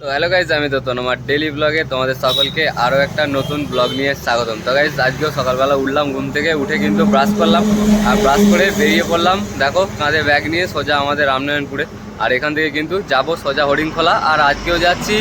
তো hello guys আমি তো তোমার ডেলি ব্লগে তোমাদের সকলকে আরও একটা নতুন ব্লগ নিয়ে স্বাগতম। তো গাইজ আজকেও সকালবেলা উঠলাম, ঘুম থেকে উঠে কিন্তু ব্রাশ করলাম আর ব্রাশ করে বেরিয়ে পড়লাম। দেখো, কাঁধে ব্যাগ নিয়ে সোজা আমাদের রামনারায়ণপুরে। আর এখান থেকে কিন্তু যাব সোজা হরিণখোলা। আর আজকেও যাচ্ছি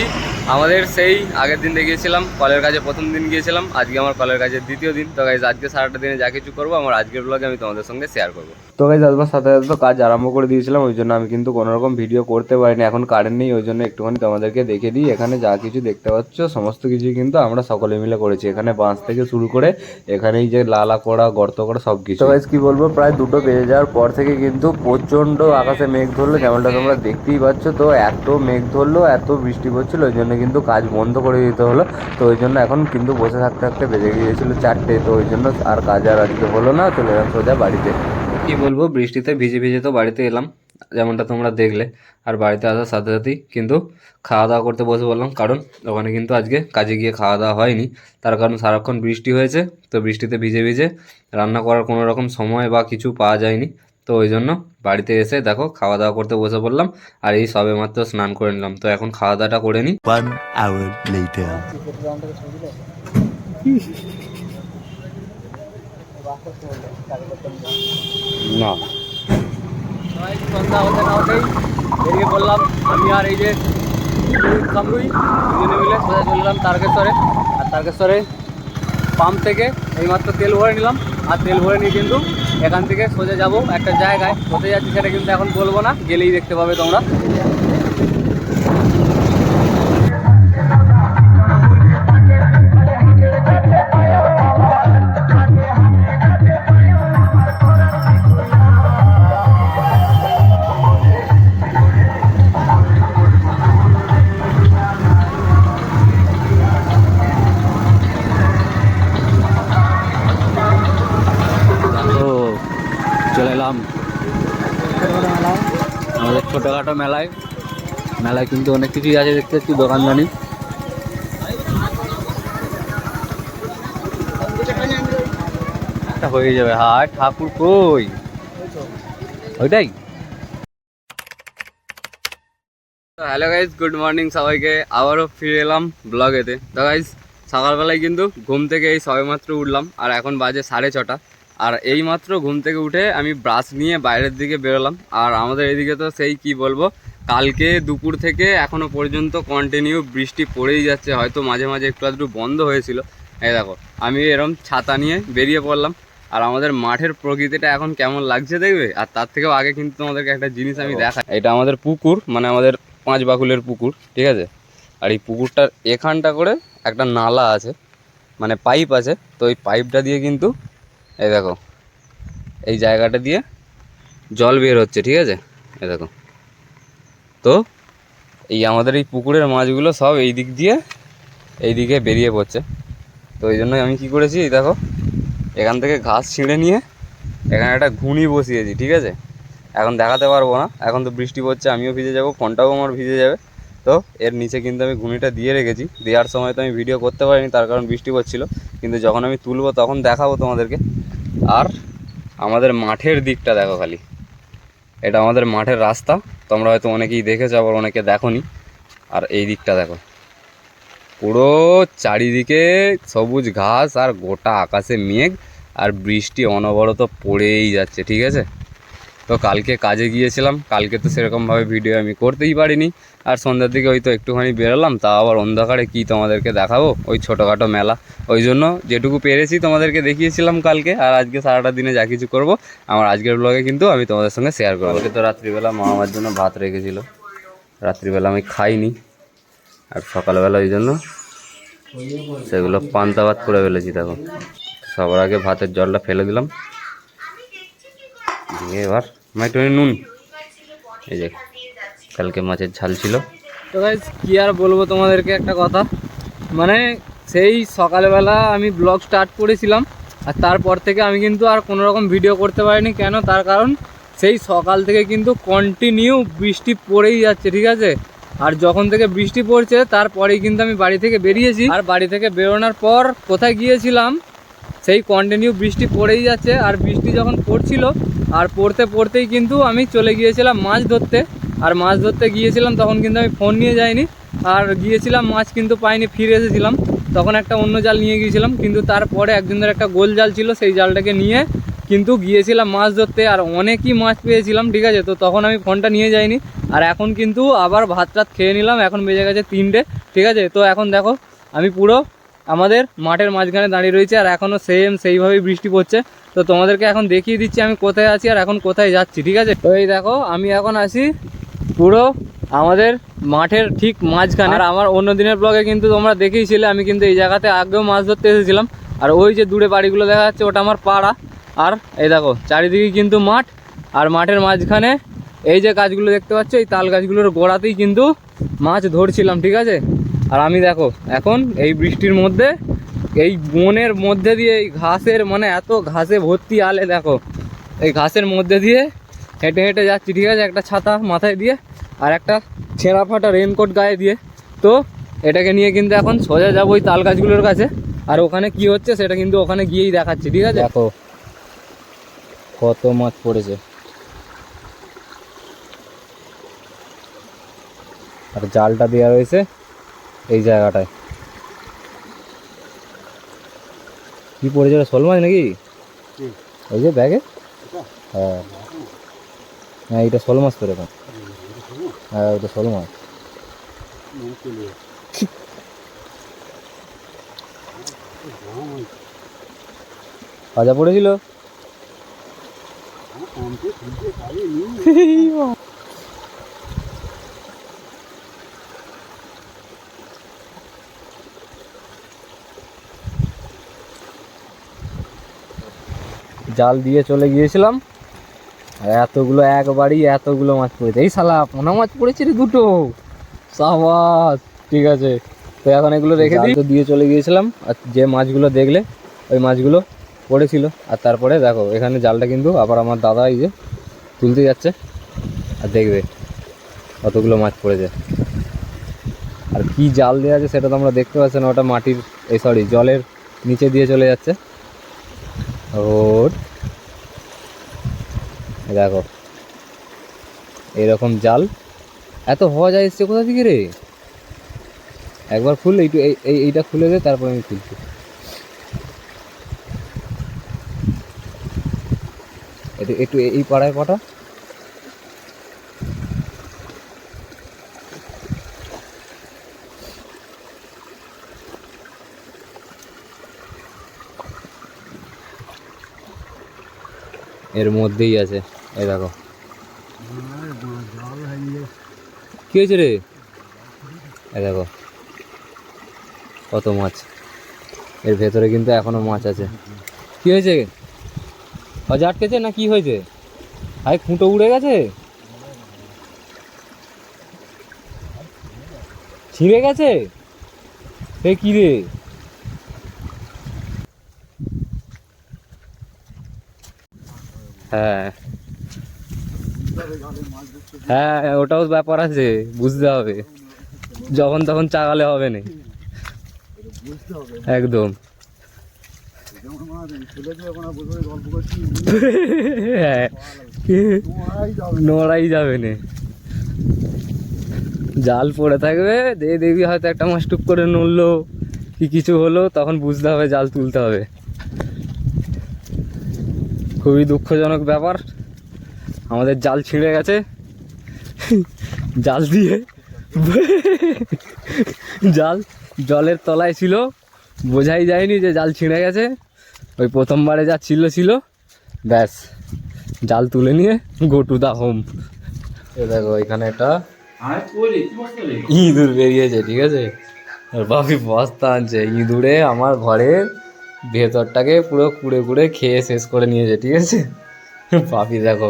আমাদের সেই আগের দিন দেখিয়েছিলাম কলের কাজে প্রথম দিন গিয়েছিলাম, আজকে আমার কলের কাজের দ্বিতীয় দিন। তো গাইজ আজকে সারাটা দিনে যা কিছু করব, আমার আজকের ব্লগে আমি তোমাদের সঙ্গে শেয়ার করব। তো গাইজ আসবার সাথে সাথে তো কাজ আরম্ভ করে দিয়েছিলাম, ওই জন্য আমি কিন্তু কোনো রকম ভিডিও করতে পারিনি, এখন কারেন্ট নেই, ওই জন্য একটুখানি তোমাদেরকে দেখে দিই, এখানে যা কিছু দেখতে পাচ্ছ, সমস্ত কিছু কিন্তু আমরা সকলে মিলে করেছি। এখানে বাঁশ থেকে শুরু করে, এখানেই যে লালা করা গর্ত করা সব কিছু গাইজ কি বলব, প্রায় দুটো বেজে যাওয়ার পর থেকে কিন্তু প্রচণ্ড আকাশে মেঘ ধরলো, যেমনটা তোমরা দেখতেই পাচ্ছ। তো এত মেঘ ধরলো, এত বৃষ্টি পড়ছিল, ওই জন্য কিন্তু কাজ বন্ধ করে দিতে হলো। তো ওই জন্য এখন কিন্তু বসে থাকতে থাকতে বেজে গিয়েছিল চারটে। তো ওই জন্য আর কাজ আর আজকে হলো না, চলে এলাম সোজা বাড়িতে। কি বলব, বৃষ্টিতে ভিজে ভিজে তো বাড়িতে এলাম, যেমনটা তোমরা দেখলে। আর বাড়িতে আসার সাথে সাথেই কিন্তু খাওয়া দাওয়া করতে বসে বললাম কারণ ওখানে কিন্তু আজকে কাজে গিয়ে খাওয়া দাওয়া হয়নি। তার কারণ সারাক্ষণ বৃষ্টি হয়েছে, তো বৃষ্টিতে ভিজে ভিজে রান্না করার কোনো রকম সময় বা কিছু পাওয়া যায়নি। তো ওই জন্য বাড়িতে এসে দেখো খাওয়া দাওয়া করতে বসে পড়লাম আর এই সবে মাত্র স্নান করে নিলাম। তো এখন খাওয়া দাওয়াটা করে নিই One hour later. না। সন্ধ্যা হতে না হতেই বেরিয়ে পড়লাম। আমি আর এই যে কামরুই দুজনে মিলে সোজা চলে এলাম তারকেশ্বরে। আর তারকেশ্বরে পাম্প থেকে এইমাত্র তেল ভরে নিলাম। আর তেল ভরে নিয়ে কিন্তু এখান থেকে সোজা যাব। একটা জায়গায়, কোথায় যাচ্ছি সেটা কিন্তু এখন বলব না, গেলেই দেখতে পাবে তোমরা। মেলায় কিন্তু অনেক কিছুই আছে দেখতে পাচ্ছি দোকানদানি হয়ে যাবে, হায়, ঠাকুর কই? ওইটাই। হ্যালো গাইজ গুড মর্নিং সবাইকে। আবারও ফিরে এলাম ব্লগেতে। তো গাইজ সকালবেলায় কিন্তু ঘুম থেকে এই সবেমাত্র উঠলাম, আর এখন বাজে সাড়ে ছটা। আর এই মাত্র ঘুম থেকে উঠে আমি ব্রাশ নিয়ে বাইরের দিকে বেরোলাম। আর আমাদের এদিকে তো সেই কি বলব কালকে দুপুর থেকে এখনও পর্যন্ত কন্টিনিউ বৃষ্টি পড়েই যাচ্ছে হয়তো মাঝে মাঝে একটু আধটু বন্ধ হয়েছিল। এই দেখো আমি এরম ছাতা নিয়ে বেরিয়ে পড়লাম আর আমাদের মাঠের প্রকৃতিটা এখন কেমন লাগছে দেখবে? আর তার থেকেও আগে কিন্তু তোমাদেরকে একটা জিনিস আমি দেখাই। এটা আমাদের পুকুর মানে আমাদের পাঁচ বাকুলের পুকুর ঠিক আছে? আর এই পুকুরটার এখানটা করে একটা নালা আছে মানে পাইপ আছে তো ওই পাইপটা দিয়ে কিন্তু এই দেখো এই জায়গাটা দিয়ে জল বের হচ্ছে ঠিক আছে? এই দেখো। তো এই আমাদের এই পুকুরের মাছগুলো সব এই দিক দিয়ে, এই দিকে বেরিয়ে পড়ছে। তো এই জন্য আমি কি করেছি দেখো, এখান থেকে ঘাস ছিঁড়ে নিয়ে এখানে একটা ঘুনি বসিয়েছি, ঠিক আছে? এখন দেখাতে পারব না, এখন তো বৃষ্টি পড়ছে, আমিও ভিজে যাব, ফোনটাও আমার ভিজে যাবে। তো এর নিচে কিন্তু আমি ঘুনিটা দিয়ে রেখেছি, দেওয়ার সময় তো আমি ভিডিও করতে পারিনি, তার কারণ বৃষ্টি পড়ছিল, কিন্তু যখন আমি তুলবো তখন দেখাবো তোমাদেরকে। আর আমাদের মাঠের দিকটা দেখো খালি। এটা আমাদের মাঠের রাস্তা। তোমরা হয়তো অনেকেই দেখেছ, আবার অনেকে দেখোনি। আর এই দিকটা দেখো। পুরো চারিদিকে সবুজ ঘাস আর গোটা আকাশে মেঘ, আর বৃষ্টি অনবরত পড়েই যাচ্ছে, ঠিক আছে? তো কালকে কাজে গিয়েছিলাম। কালকে তো সেরকমভাবে ভিডিও আমি করতেই পারিনি। আর সন্ধ্যার দিকে ওই তো একটুখানি বেরোলাম, তা আবার অন্ধকারে কি তোমাদেরকে দেখাবো? ওই ছোটোখাটো মেলা। ওই জন্য যেটুকু পেরেছি তোমাদেরকে দেখিয়েছিলাম কালকে, আর আজকে সারাটা দিনে যা কিছু করব, আমার আজকের ব্লগে কিন্তু আমি তোমাদের সঙ্গে শেয়ার করব। তো রাত্রিবেলা মা আমার জন্য ভাত রেখেছিল। রাত্রিবেলা আমি খাইনি, আর সকালবেলা ওই জন্য সেগুলো পান্তা ভাত করে ফেলেছি, দেখো। সবার আগে ভাতের জলটা ফেলে দিলাম। দিয়ে এবার একটু নুন। এই যে কালকে মাছের ঝাল ছিল। তো গাইজ কি আর বলব তোমাদেরকে একটা কথা? মানে সেই সকালবেলা আমি ব্লগ স্টার্ট করেছিলাম, আর তারপর থেকে আমি কিন্তু আর কোনো রকম ভিডিও করতে পারিনি। কেন? তার কারণ সেই সকাল থেকে কিন্তু কন্টিনিউ বৃষ্টি পড়েই যাচ্ছে, ঠিক আছে? আর যখন থেকে বৃষ্টি পড়ছে, তারপরেই কিন্তু আমি বাড়ি থেকে বেরিয়েছি। আর বাড়ি থেকে বেরোনোর পর কোথায় গিয়েছিলাম? সেই কন্টিনিউ বৃষ্টি পড়েই যাচ্ছে। আর বৃষ্টি যখন পড়ছিল আর পড়তে পড়তেই কিন্তু আমি চলে গিয়েছিলাম মাছ ধরতে। আর মাছ ধরতে গিয়েছিলাম তখন কিন্তু আমি ফোন নিয়ে যাইনি। আর গিয়েছিলাম, মাছ কিন্তু পাইনি, ফিরে এসেছিলাম। তখন একটা অন্য জাল নিয়ে গিয়েছিলাম, কিন্তু তারপরে একজনের একটা গোল জাল ছিল, সেই জালটাকে নিয়ে কিন্তু গিয়েছিলাম মাছ ধরতে। আর অনেকই মাছ পেয়েছিলাম, ঠিক আছে? তো তখন আমি ফোনটা নিয়ে যাইনি। আর এখন কিন্তু আবার ভাত টাত খেয়ে নিলাম, এখন বেজে গেছে তিনটে, ঠিক আছে? তো এখন দেখো, আমি পুরো আমাদের মাঠের মাঝখানে দাঁড়িয়ে রয়েছে আর এখনও সেম সেইভাবেই বৃষ্টি পড়ছে। তো তোমাদেরকে এখন দেখিয়ে দিচ্ছি আমি কোথায় আছি আর এখন কোথায় যাচ্ছি, ঠিক আছে? এই দেখো, আমি এখন আছি পুরো আমাদের মাঠের ঠিক মাঝখানে। আর আমার অন্য দিনের ব্লগে কিন্তু তোমরা দেখেইছিলে, আমি কিন্তু এই জায়গাতে আগেও মাছ ধরতে এসেছিলাম। আর ওই যে দূরে বাড়িগুলো দেখা যাচ্ছে, ওটা আমার পাড়া। আর এই দেখো, চারিদিকে কিন্তু মাঠ। আর মাঠের মাঝখানে এই যে গাছগুলো দেখতে পাচ্ছ, এই তাল গাছগুলোর গোড়াতেই কিন্তু মাছ ধরছিলাম, ঠিক আছে? আর আমি দেখো, এখন এই বৃষ্টির মধ্যে, এই বনের মধ্যে দিয়ে, এই ঘাসের মানে এত ঘাসে ভর্তি আলে দেখো। এই ঘাসের মধ্যে দিয়ে হেঁটে হেঁটে যাচ্ছি, ঠিক আছে? একটা ছাতা মাথায় দিয়ে আর একটা ছেঁড়া ফাটা রেনকোট গায়ে দিয়ে। তো এটাকে নিয়ে কিন্তু এখন সোজা যাব ওই তাল গাছগুলোর কাছে। আর ওখানে কি হচ্ছে সেটা কিন্তু ওখানে গিয়েই দেখাচ্ছি, ঠিক আছে? দেখো, কত মাছ পড়েছে। আর জালটা দেওয়া রয়েছে। এই জায়গাটায়। কি পড়েছে শোল মাছ নাকি? ওই যে ব্যাগে? হ্যাঁ। হ্যাঁ এইটা শোল মাছ তো এরকম হ্যাঁ ওটা শোল মাছ ভাজা পড়েছিল? জাল দিয়ে চলে গিয়েছিলাম। আর এতগুলো একবারই এতগুলো মাছ পড়েছে। এই শালা পোনা মাছ পড়েছে রে দুটো। সাবাস ঠিক আছে। তো এখন এগুলো রেখে দিই। তো দিয়ে চলে গিয়েছিলাম আর যে মাছগুলো দেখলে ওই মাছগুলো পড়েছিল। আর তারপরে দেখো এখানে জালটা কিন্তু আবার আমার দাদা এই যে তুলতে যাচ্ছে। আর দেখবে কতগুলো মাছ পড়েছে। আর কি জাল দেওয়া আছে সেটা তো আমরা দেখতে পাচ্ছি না। ওটা মাটির এই সরি জলের নিচে দিয়ে চলে যাচ্ছে। এই দেখো। এরকম জাল। এত হওয়া এসছে কোথা থেকে রে? একবার খুললে একটু এই এই- এইটা খুলে দে, তারপর আমি খুলছি। একটু একটু এই পাড়ায় পাটা এর মধ্যেই আছে। এই দেখো। কি হয়েছে রে? এই দেখো। কত মাছ। এর ভেতরে কিন্তু এখনও মাছ আছে। কি হয়েছে? অজা আটকেছে না কি হয়েছে? আরে খুঁটো উড়ে গেছে? ছিঁড়ে গেছে? সে কি রে? হ্যাঁ। হ্যাঁ ওটাও ব্যাপার আছে, বুঝতে হবে। যখন তখন চাগালে হবে না। একদম। হ্যাঁ নড়াই যাবে না। জাল পড়ে থাকবে, দিয়ে দেখবি হয়তো একটা মাছ টুক করে নড়লো, কি কিছু হলো, তখন বুঝতে হবে, জাল তুলতে হবে। খুবই দুঃখজনক ব্যাপার। আমাদের জাল ছিঁড়ে গেছে। জাল দিয়ে জাল জলের তলায় ছিল। বোঝাই যায়নি যে জাল ছিঁড়ে গেছে। ওই প্রথমবারে যা ছিল ছিল। ব্যাস জাল তুলে নিয়ে গো টু দা হোম। এ দেখো এখানে একটা ইঁদুর বেরিয়েছে ঠিক আছে? আর বাপি বস্তা আনছে। ইঁদুরে আমার ঘরের ভেতরটাকে পুরো কুড়ে কুড়ে খেয়ে শেষ করে নিয়েছে ঠিক আছে? বাপি দেখো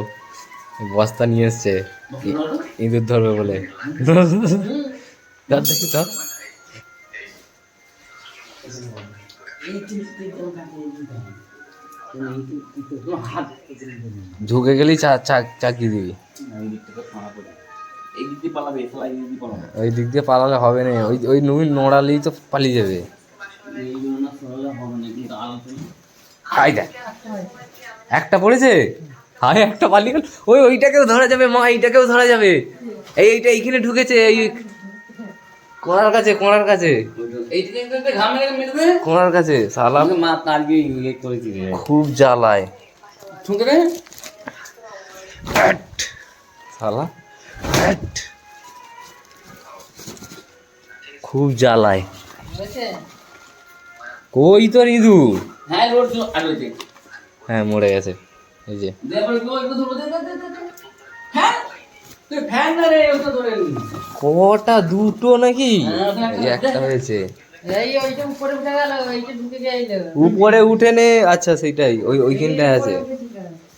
বস্তা নিয়ে এসছে। ইঁদুর ধরবে বলে। ধর দেখি ধর। ঝুঁকে গেলেই চা চা- দিবি। ওই দিক দিয়ে পালালে হবে না। ওই ওই নুই নোড়ালেই তো পালিয়ে যাবে। একটা পড়েছে? হাই একটা পালিয়ে গেল। ওই ওইটাকেও ধরা যাবে মা এইটাকেও ধরা যাবে। এই এইটা এইখানে ঢুকেছে এই কোনার কাছে কোনার কাছে। কোনার কাছে সালা মা ইয়ে করেছি খুব জ্বালায়। শুনতে রে সালা খুব জ্বালায়। কই তোর ইঁদুর? হ্যাঁ হ্যাঁ মরে গেছে। এই যে। কটা দুটো নাকি? হ্যাঁ, একটা হয়েছে। উপরে উঠে নে আচ্ছা সেটাই ওই ওইখানটায় আছে।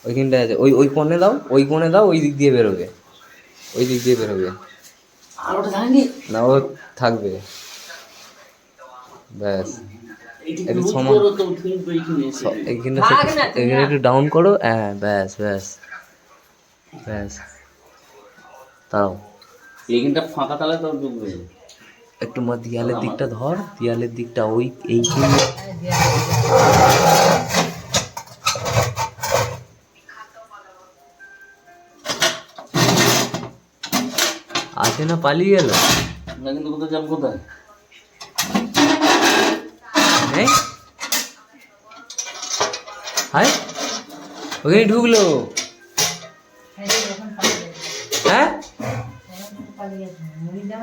ওইখানটায় আছে। ওই ওই কোণে দাও ওই কোণে দাও ওই দিক দিয়ে বেরোবে। ওই দিক দিয়ে বেরোবে। না ও থাকবে। ব্যাস। এইটুকু একটু রোদ সমান। করো তো তুমি তো এইখানে এসে এইখানে থাক না, এখানে একটু ডাউন করো হ্যাঁ ব্যাস ব্যাস ব্যাস তাও এইখানটা ফাঁকা তাহলে তো ডুববে একটু মা দেয়ালের দিকটা ধর দেয়ালের দিকটা ওই এইখানে। আছে না পালিয়ে গেল? না কিন্তু কোথায় যাব কোথায়? হ্যাঁ হাই ওখানে ঢুকলো। হ্যাঁ?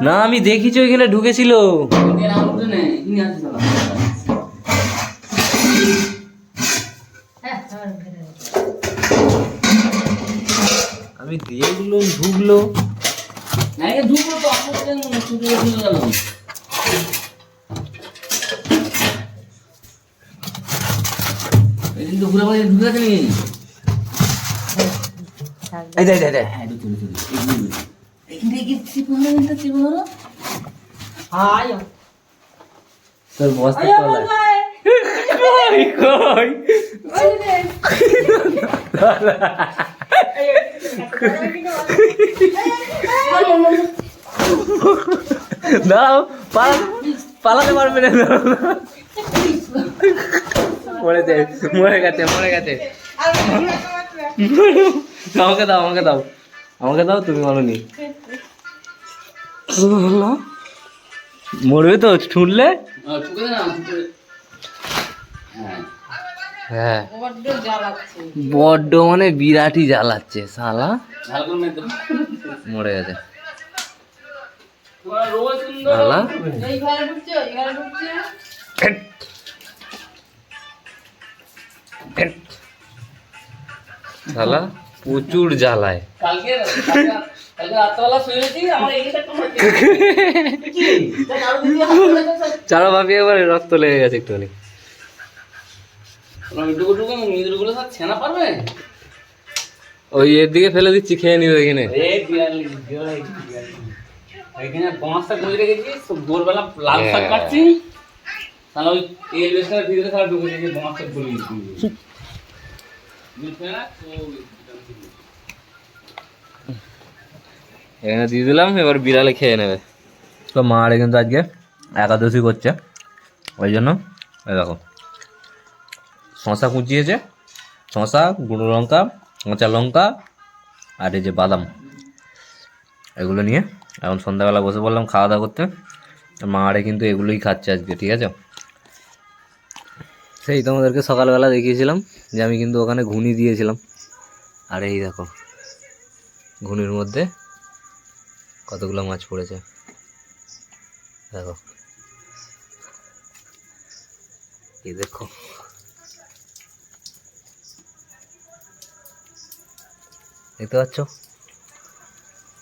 না আমি দেখিছি ওইখানে ঢুকেছিল। আমি দেখল ঢুকলো। ঢুকলো তো তো ঘুরে বাড়ি ঢুকে আছে নাকি? এই দেখ হ্যাঁ এখানে আয় তোর কই? কই দাও পালাতে পালাতে পারবে না। মরেছে মরে গেছে মরে গেছে। আমাকে দাও আমাকে দাও। আমাকে দাও তুমি মারোনি মরবে তো ছুটলে। হ্যাঁ। বড্ড মানে বিরাটই জ্বালাচ্ছে শালা। মেরে গেছে। শালা। শালা প্রচুর জ্বালায় কালকে। চারা ভাবি একবার রক্ত লেগে গেছে ছেনা পারবে ওই এর দিকে ফেলে দিচ্ছি খেয়ে নিবে এখানে। এখানে বাঁশটা গুঁজে রেখেছি ভোরবেলা লাল শাক হ্যাঁ। কাটছি এখানে দিয়ে দিলাম, এবার বিড়ালে খেয়ে নেবে। তো মা আরে কিন্তু আজকে একাদশী করছে, ওই জন্য দেখো। শশা কুচিয়েছে শশা গুঁড়ো লঙ্কা, কাঁচা লঙ্কা, আর এই যে বাদাম। এগুলো নিয়ে, এখন সন্ধ্যাবেলা বসে পড়লাম খাওয়া দাওয়া করতে। মা আরে কিন্তু এগুলোই খাচ্ছে আজকে, ঠিক আছে? সেই তোমাদেরকে সকালবেলা দেখিয়েছিলাম যে আমি কিন্তু ওখানে ঘুনি দিয়েছিলাম। আর এই দেখো ঘুনির মধ্যে কতগুলো মাছ পড়েছে। দেখো। এই দেখো। দেখতে পাচ্ছ?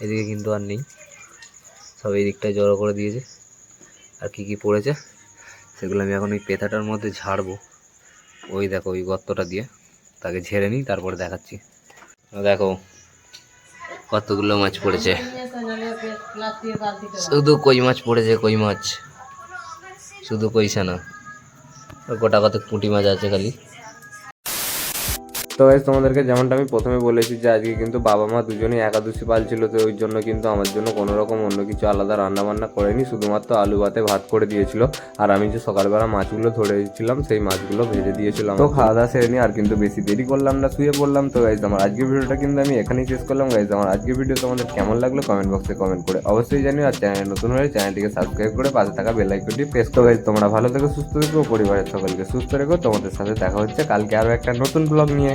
এদিকে কিন্তু আর নেই। সব এই দিকটায় জড়ো করে দিয়েছে। আর কি কি পড়েছে? সেগুলো আমি এখন ওই পেথাটার মধ্যে ঝাড়বো। ওই দেখো, ওই গর্তটা দিয়ে। তাকে ঝেড়ে নিই, তারপরে দেখাচ্ছি। দেখো, কতগুলো মাছ পড়েছে। শুধু কই মাছ পড়েছে, কই মাছ? শুধু কইছে না। গোটা কত পুঁটি মাছ আছে খালি। তো গাইজ তোমাদেরকে যেমনটা আমি প্রথমে বলেছি যে আজকে কিন্তু বাবা মা দুজনেই একাদশী পালছিল, তো ওই জন্য কিন্তু আমার জন্য কোনো রকম অন্য কিছু আলাদা রান্না বান্না করেনি, শুধুমাত্র আলু ভাতে ভাত করে দিয়েছিল। আর আমি যে সকালবেলা মাছগুলো ধরে এসেছিলাম সেই মাছগুলো ভেজে দিয়েছিলাম। তো খাওয়া দাওয়া সেরে নিয়ে আর কিন্তু বেশি দেরি করলাম না, শুয়ে পড়লাম। তো গাইজ আমার আজকের ভিডিওটা কিন্তু আমি এখানেই শেষ করলাম। গাইজ আমার আজকের ভিডিও তোমাদের কেমন লাগল কমেন্ট বক্সে কমেন্ট করে অবশ্যই জানিও। আর চ্যানেল নতুন হলে চ্যানেলটিকে সাবস্ক্রাইব করে পাশে থাকা বেল আইকনটি প্রেস তো গাইজ তোমরা ভালো থেকো, সুস্থ থেকো, পরিবারের সকলকে সুস্থ রেখো। তোমাদের সাথে দেখা হচ্ছে কালকে আরও একটা নতুন ব্লগ নিয়ে।